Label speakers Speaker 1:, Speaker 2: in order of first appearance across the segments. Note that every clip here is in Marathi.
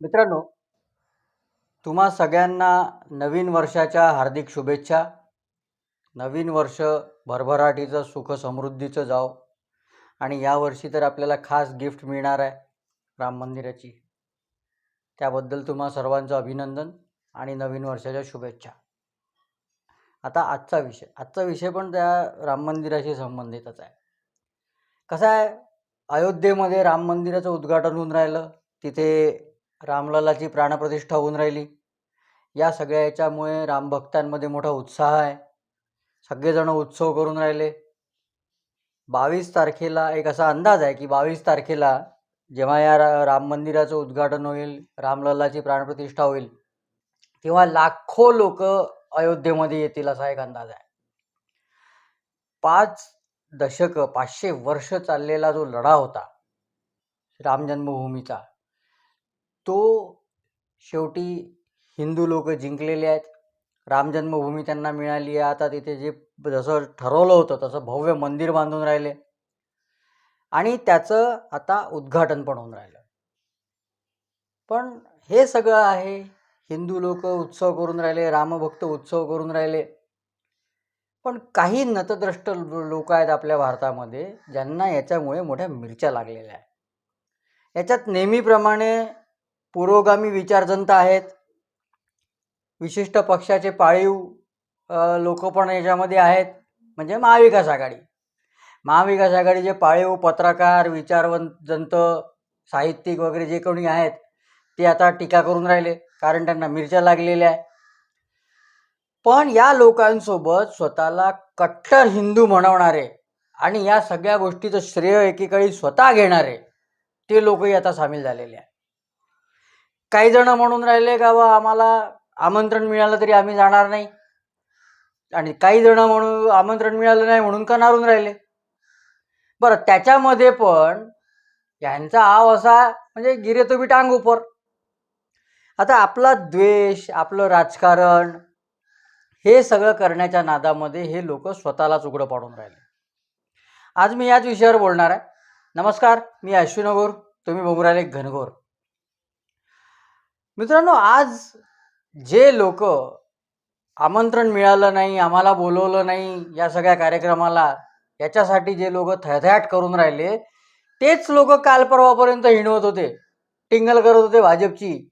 Speaker 1: मित्रांनो तुम्हा सगळ्यांना नवीन वर्षाच्या हार्दिक शुभेच्छा. नवीन वर्ष भरभराटीचं सुख समृद्धीचं जाओ आणि यावर्षी तर आपल्याला खास गिफ्ट मिळणार आहे राम मंदिराची. त्याबद्दल तुम्हा सर्वांचं अभिनंदन आणि नवीन वर्षाच्या शुभेच्छा. आता आजचा विषय. आजचा विषय पण त्या राम मंदिराशी संबंधितच आहे. कसं आहे? अयोध्येमध्ये राम मंदिराचं उद्घाटन होऊन राहिलं. तिथे रामललाची प्राणप्रतिष्ठा होऊन राहिली. या सगळ्या याच्यामुळे रामभक्तांमध्ये मोठा उत्साह आहे. सगळेजण उत्सव करून राहिले. बावीस तारखेला एक असा अंदाज आहे की बावीस तारखेला जेव्हा या रा राम मंदिराचं उद्घाटन होईल रामलल्लाची प्राणप्रतिष्ठा होईल तेव्हा लाखो लोक अयोध्येमध्ये येतील असा एक अंदाज आहे. पाच दशकं पाचशे वर्ष चाललेला जो लढा होता राम जन्मभूमीचा तो शेवटी हिंदू लोक जिंकलेले आहेत. राम जन्मभूमी त्यांना मिळाली आहे. आता तिथे जे जसं ठरवलं होतं तसं भव्य मंदिर बांधून राहिले. आणि त्याचं आता उद्घाटन पण होऊन राहिलं. पण हे सगळं आहे हिंदू लोक उत्सव करून राहिले रामभक्त उत्सव करून राहिले. पण काही नतद्रष्ट लोक आहेत आपल्या भारतामध्ये ज्यांना याच्यामुळे मोठ्या मिरच्या लागलेल्या आहेत. याच्यात नेहमीप्रमाणे पुरोगामी विचारजंत आहेत. विशिष्ट पक्षाचे पाळीव लोक पण याच्यामध्ये आहेत. म्हणजे महाविकास आघाडी. महाविकास आघाडीचे पाळीव पत्रकार विचारवंत साहित्यिक वगैरे जे कोणी आहेत ते आता टीका करून राहिले. कारण त्यांना मिरच्या लागलेल्या आहे पण या लोकांसोबत स्वतःला कट्टर हिंदू म्हणवणारे आणि या सगळ्या गोष्टीचं श्रेय एकेकाळी स्वतः घेणारे ते लोकही आता सामील झालेले आहे काही जण म्हणून राहिले का बा आम्हाला आमंत्रण मिळालं तरी आम्ही जाणार नाही. आणि काही जण म्हणून आमंत्रण मिळालं नाही म्हणून कनारून राहिले? बरं त्याच्यामध्ये पण यांचा आव असा म्हणजे गिरे तो बी टांग उपर. आता आपला द्वेष आपलं राजकारण हे सगळं करण्याच्या नादामध्ये हे लोक स्वतःलाच उघडं पाडून राहिले. आज मी याच विषयावर बोलणार आहे. नमस्कार मी अश्विनगोर तुम्ही बघू राहिले घनघोर. मित्रांनो आज जे लोक आमंत्रण मिळालं नाही आम्हाला बोलवलं नाही या सगळ्या कार्यक्रमाला याच्यासाठी जे लोक थैथयाट करून राहिले तेच लोक काल परवापर्यंत हिणवत होते. टिंगल करत होते भाजपची.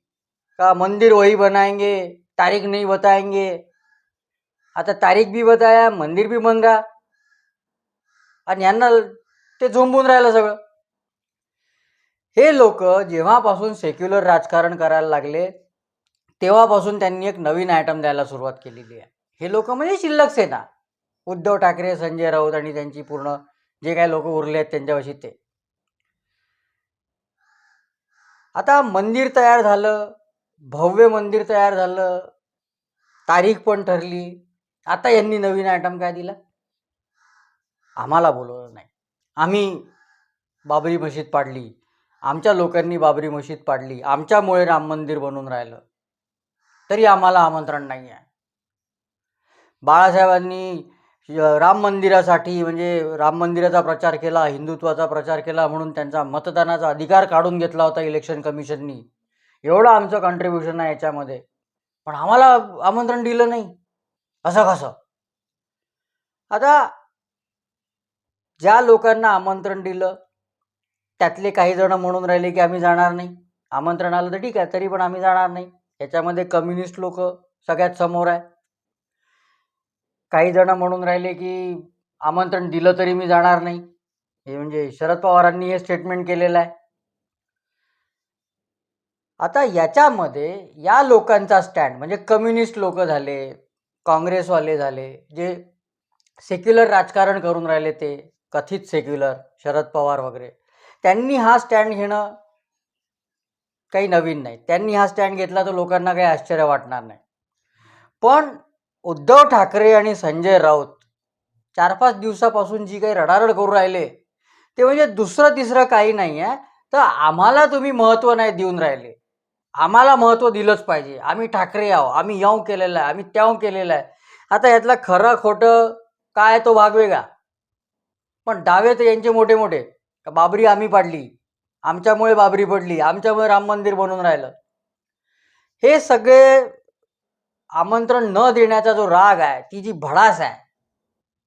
Speaker 1: का मंदिर वही बनाएंगे तारीख नाही बताएंगे. आता तारीख बी बताया मंदिर बी बन रहा. आणि यांना ते झोंबून राहिलं सगळं. हे लोक जेव्हापासून सेक्युलर राजकारण करायला लागले तेव्हापासून त्यांनी एक नवीन आयटम द्यायला सुरुवात केलेली आहे. हे लोक म्हणजे शिल्लक सेना. उद्धव ठाकरे संजय राऊत आणि त्यांची पूर्ण जे काही लोक उरले आहेत त्यांच्यापाशी ते. आता मंदिर तयार झालं भव्य मंदिर तयार झालं तारीख पण ठरली. आता यांनी नवीन आयटम काय दिला? आम्हाला बोलवलं नाही. आम्ही बाबरी मशीद पाडली. आमच्या लोकांनी बाबरी मशीद पाडली. आमच्यामुळे राम मंदिर बनून राहिलं. तरी आम्हाला आमंत्रण नाही आहे. बाळासाहेबांनी राम मंदिरासाठी म्हणजे राम मंदिराचा प्रचार केला हिंदुत्वाचा प्रचार केला म्हणून त्यांचा मतदानाचा अधिकार काढून घेतला होता इलेक्शन कमिशननी एवढं आमचं कॉन्ट्रीब्युशन आहे याच्यामध्ये. पण आम्हाला आमंत्रण दिलं नाही. असं कसं? आता ज्या लोकांना आमंत्रण दिलं त्यातले काही जण म्हणून राहिले की आम्ही जाणार नाही. आमंत्रण आलं तर ठीक आहे तरी पण आम्ही जाणार नाही. याच्यामध्ये कम्युनिस्ट लोक सगळ्यात समोर आहे. काही जण म्हणून राहिले की आमंत्रण दिलं तरी मी जाणार नाही. हे म्हणजे शरद पवारांनी हे स्टेटमेंट केलेलं आहे. आता याच्यामध्ये या लोकांचा स्टँड म्हणजे कम्युनिस्ट लोक झाले काँग्रेसवाले झाले जे सेक्युलर राजकारण करून राहिले ते कथित सेक्युलर शरद पवार वगैरे. त्यांनी हा स्टँड घेणं काही नवीन नाही. त्यांनी हा स्टँड घेतला तर लोकांना काही आश्चर्य वाटणार नाही. पण उद्धव ठाकरे आणि संजय राऊत चार पाच दिवसापासून जी काही रडारड करू राहिले ते म्हणजे दुसरं तिसरं काही नाही आहे. तर आम्हाला तुम्ही महत्त्व नाही देऊन राहिले. आम्हाला महत्त्व दिलंच पाहिजे. आम्ही ठाकरे आहो आम्ही याव केलेलं आहे. आम्ही त्याव केलेलं आहे. आता यातलं खरं खोटं काय तो भाग वेगळा. पण दावे तर यांचे मोठे मोठे का बाबरी आम्ही पाडली. आमच्यामुळे बाबरी पडली. आमच्यामुळे राम मंदिर बनून राहिलं. हे सगळे आमंत्रण न देण्याचा जो राग आहे ती जी भडास आहे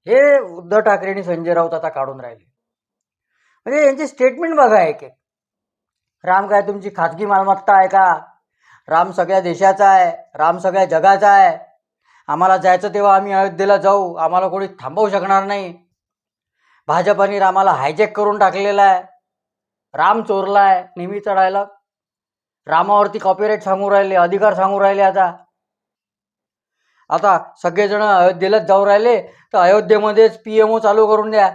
Speaker 1: हे उद्धव ठाकरे आणि संजय राऊत आता काढून राहिले. म्हणजे यांचे स्टेटमेंट बघा एक एक. राम काय तुमची खाजगी मालमत्ता आहे का? राम सगळ्या देशाचा आहे. राम सगळ्या जगाचा आहे. आम्हाला जायचं तेव्हा आम्ही अयोध्येला जाऊ. आम्हाला कोणी थांबवू शकणार नाही. भाजपाने रामाला हायजॅक करून टाकलेला आहे. राम चोरला आहे नेहमी चढायला रामावरती कॉपीराईट सांगू राहिले अधिकार सांगू राहिले आता. आता सगळेजण अयोध्येलाच जाऊ राहिले तर अयोध्येमध्येच पी एम ओ चालू करून द्या.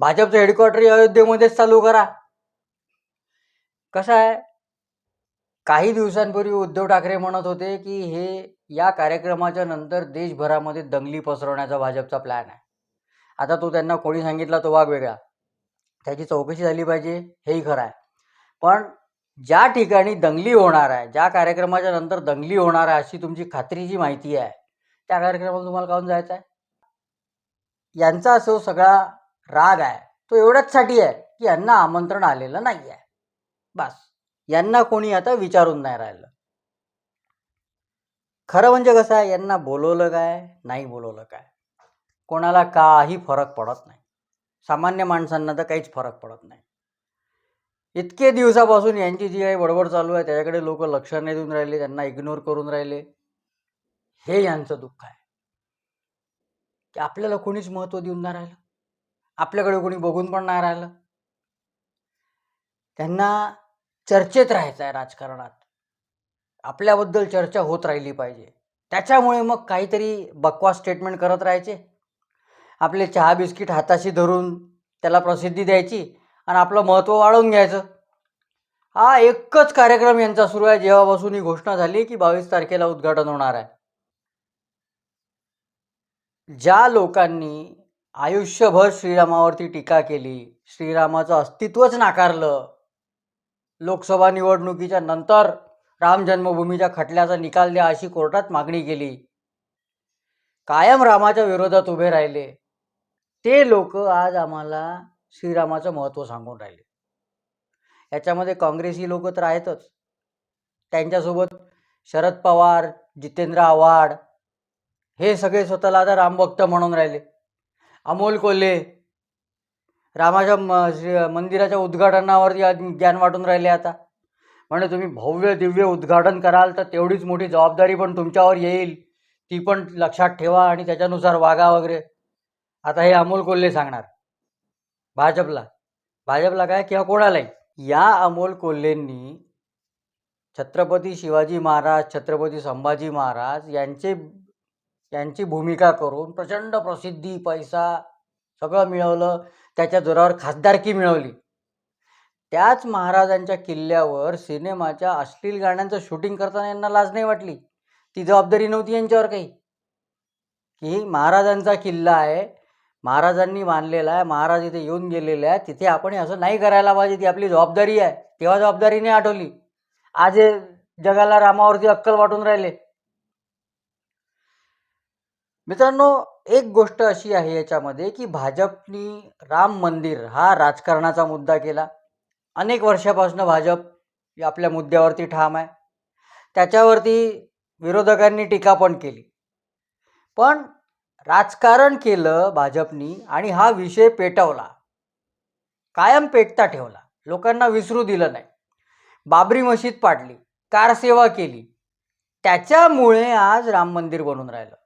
Speaker 1: भाजपचं हेडक्वार्टर अयोध्येमध्येच चालू करा. कसं आहे? काही दिवसांपूर्वी उद्धव ठाकरे म्हणत होते की हे या कार्यक्रमाच्या नंतर देशभरामध्ये दंगली पसरवण्याचा भाजपचा प्लॅन आहे. आता तो त्यांना कोणी सांगितला तो वाघ वेगळा त्याची चौकशी झाली पाहिजे हेही खरं आहे. पण ज्या ठिकाणी दंगली होणार आहे ज्या कार्यक्रमाच्या नंतर दंगली होणार आहे अशी तुमची खात्रीची माहिती आहे त्या कार्यक्रमाला तुम्हाला काहून जायचं आहे? यांचा असो सगळा राग आहे तो एवढ्याचसाठी आहे की यांना आमंत्रण आलेलं नाही आहे बस. यांना कोणी आता विचारून नाही राहिलं. खरं म्हणजे कसं आहे यांना बोलवलं काय नाही बोलवलं काय? कोणाला काही फरक पडत नाही. सामान्य माणसांना तर काहीच फरक पडत नाही. इतके दिवसापासून यांची जी काही बडबड चालू आहे त्याच्याकडे लोक लक्ष नाही देऊन राहिले त्यांना इग्नोर करून राहिले. हे यांचं दुःख आहे. की आपल्याला कोणीच महत्त्व देऊन नाही राहिलं. आपल्याकडे कोणी बघून पण नाही राहिलं. त्यांना चर्चेत राहायचं आहे राजकारणात. आपल्याबद्दल चर्चा होत राहिली पाहिजे. त्याच्यामुळे मग काहीतरी बकवास स्टेटमेंट करत राहायचे. आपले चहा बिस्किट हाताशी धरून त्याला प्रसिद्धी द्यायची आणि आपलं महत्त्व वाढवून घ्यायचं. हा एकच कार्यक्रम यांचा सुरू आहे. जेव्हापासून ही घोषणा झाली की बावीस तारखेला उद्घाटन होणार आहे. ज्या लोकांनी आयुष्यभर श्रीरामावरती टीका केली श्रीरामाचं अस्तित्वच नाकारलं लोकसभा निवडणुकीच्या नंतर राम जन्मभूमीच्या खटल्याचा निकाल द्या अशी कोर्टात मागणी केली कायम रामाच्या विरोधात उभे राहिले ते लोक आज आम्हाला श्रीरामाचं महत्त्व सांगून राहिले. याच्यामध्ये काँग्रेसी लोक तर आहेतच. त्यांच्यासोबत शरद पवार जितेंद्र आव्हाड हे सगळे स्वतःला आता रामभक्त म्हणून राहिले. अमोल कोल्हे रामाच्या म श्री मंदिराच्या उद्घाटनावरती ज्ञान वाटून राहिले आता. म्हणजे तुम्ही भव्य दिव्य उद्घाटन कराल तर तेवढीच मोठी जबाबदारी पण तुमच्यावर येईल. ती पण लक्षात ठेवा आणि त्याच्यानुसार वागा वगैरे. आता हे अमोल कोल्हे सांगणार. भाजपला. भाजपला काय किंवा कोणालाही. या अमोल कोल्हेंनी छत्रपती शिवाजी महाराज छत्रपती संभाजी महाराज यांचे यांची भूमिका करून प्रचंड प्रसिद्धी पैसा सगळं मिळवलं. त्याच्या जोरावर खासदारकी मिळवली. त्याच महाराजांच्या किल्ल्यावर सिनेमाच्या अश्लील गाण्यांचं शूटिंग करताना यांना लाज नाही वाटली. ती जबाबदारी नव्हती यांच्यावर काही. की महाराजांचा किल्ला आहे. महाराजांनी मानलेला आहे महाराज इथे येऊन गेलेले आहे तिथे आपण असं नाही करायला पाहिजे ती आपली जबाबदारी आहे. तेव्हा जबाबदारी नाही आठवली. आज हे जगाला रामावरती अक्कल वाटून राहिले. मित्रांनो एक गोष्ट अशी आहे याच्यामध्ये की भाजपनी राम मंदिर हा राजकारणाचा मुद्दा केला. अनेक वर्षापासून भाजप आपल्या मुद्द्यावरती ठाम आहे. त्याच्यावरती विरोधकांनी टीका पण केली. पण राजकारण केलं भाजपनी आणि हा विषय पेटवला. कायम पेटता ठेवला. लोकांना विसरू दिलं नाही. बाबरी मशीद पाडली. कारसेवा केली. त्याच्यामुळे आज राम मंदिर बनून राहिलं.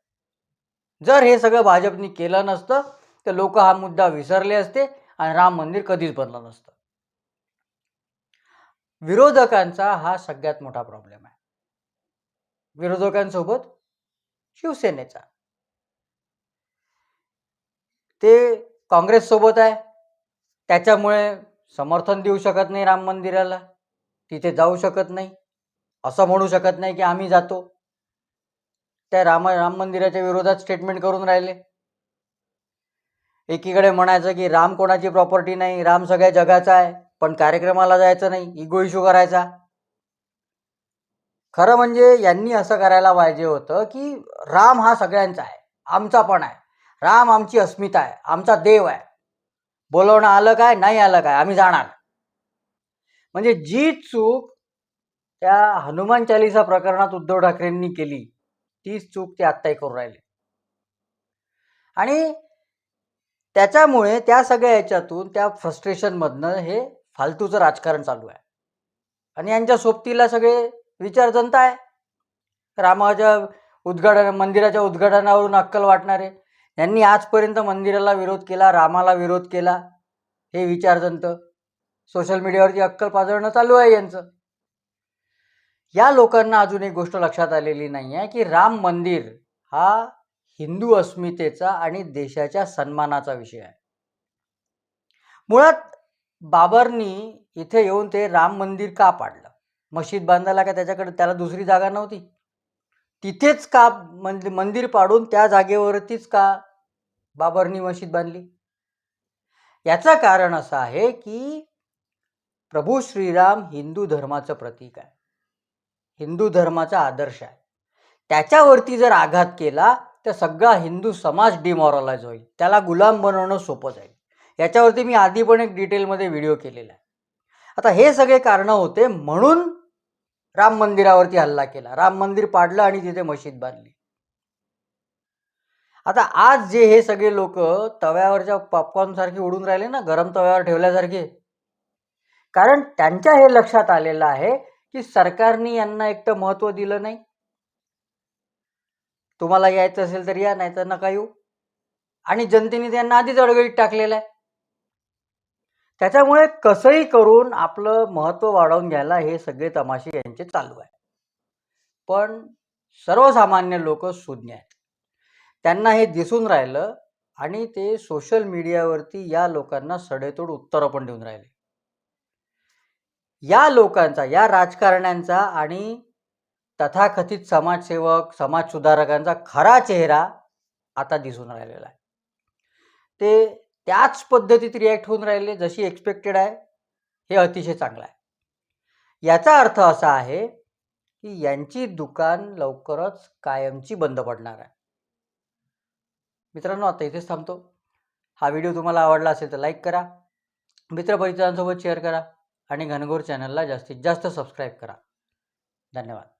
Speaker 1: जर हे सगळं भाजपनी केलं नसतं तर लोक हा मुद्दा विसरले असते आणि राम मंदिर कधीच बनलं नसतं. विरोधकांचा हा सगळ्यात मोठा प्रॉब्लेम आहे. विरोधकांसोबत शिवसेनेचा. ते काँग्रेससोबत आहे. त्याच्यामुळे समर्थन देऊ शकत नाही राम मंदिराला. तिथे जाऊ शकत नाही. असं म्हणू शकत नाही की आम्ही जातो. त्या राम राम मंदिराच्या विरोधात स्टेटमेंट करून राहिले. एकीकडे म्हणायचं की राम कोणाची प्रॉपर्टी नाही राम सगळ्या जगाचा आहे पण कार्यक्रमाला जायचं नाही इगो इशू करायचा. खरं म्हणजे यांनी असं करायला पाहिजे होतं की राम हा सगळ्यांचा आहे आमचा पण आहे. राम आमची अस्मिता आहे आमचा देव आहे. बोलवणं आलं काय नाही आलं काय आम्ही जाणार. म्हणजे जी चूक त्या हनुमान चालिसा प्रकरणात उद्धव ठाकरेंनी केली तीच चूक ते आत्ताही करून राहिले. आणि त्याच्यामुळे त्या सगळ्या याच्यातून त्या फ्रस्ट्रेशनमधनं हे फालतूचं राजकारण चालू आहे. आणि यांच्या सोबतीला सगळे विचार जनता आहे. रामाच्या उद्घाटन मंदिराच्या उद्घाटनावरून अक्कल वाटणारे. यांनी आजपर्यंत मंदिराला विरोध केला रामाला विरोध केला हे विचारजंत. सोशल मीडियावरती अक्कल पाजळणं चालू आहे यांचं. या लोकांना अजून एक गोष्ट लक्षात आलेली नाही आहे की राम मंदिर हा हिंदू अस्मितेचा आणि देशाच्या सन्मानाचा विषय आहे. मुळात बाबरनी इथे येऊन ते राम मंदिर का पाडलं? मशीद बांधायला का त्याच्याकडे त्याला दुसरी जागा नव्हती? तिथेच का मंद मंदिर पाडून त्या जागेवरतीच का बाबरनी मशीद बांधली. याचं कारण असं आहे की प्रभू श्रीराम हिंदू धर्माचं प्रतीक आहे. हिंदू धर्माचा आदर्श आहे. त्याच्यावरती जर आघात केला तर सगळा हिंदू समाज डिमॉरलाइज होईल. त्याला गुलाम बनवणं सोपं जाईल. याच्यावरती मी आधी पण एक डिटेलमध्ये व्हिडिओ केलेला आहे. आता हे सगळे कारणं होते म्हणून राम मंदिरावरती हल्ला केला. राम मंदिर पाडलं आणि तिथे मशीद बांधली. आता आज जे हे सगळे लोक तव्यावरच्या पॉपकॉर्न सारखे उडून राहिले ना गरम तव्यावर ठेवल्यासारखे. कारण त्यांच्या हे लक्षात आलेलं आहे की सरकारने यांना एकटं महत्त्व दिलं नाही. तुम्हाला यायचं असेल तर या नाही तर नका येऊ. आणि जनतेने त्यांना आधीच अडगळीत टाकलेलं आहे. त्याच्यामुळे कसंही करून आपलं महत्त्व वाढवून घ्यायला हे सगळे तमाशे यांचे चालू आहे. पण सर्वसामान्य लोक शून्य आहेत. त्यांना हे दिसून राहिलं आणि ते सोशल मीडियावरती या लोकांना सडेतोड उत्तरं पण देऊन राहिले. या लोकांचा या राजकारण्यांचा आणि तथाकथित समाजसेवक समाजसुधारकांचा खरा चेहरा आता दिसून राहिलेला आहे. ते त्याच पद्धतीत रिॲक्ट होऊन राहिले जशी एक्सपेक्टेड आहे हे अतिशय चांगलं आहे. याचा अर्थ असा आहे की यांची दुकान लवकरच कायमची बंद पडणार आहे. मित्रांनो आता इथेच थांबतो. हा व्हिडिओ तुम्हाला आवडला असेल तर लाईक करा. मित्रपरिचितांसोबत शेअर करा. आणि घनघोर चॅनलला जास्तीत जास्त सबस्क्राईब करा. धन्यवाद.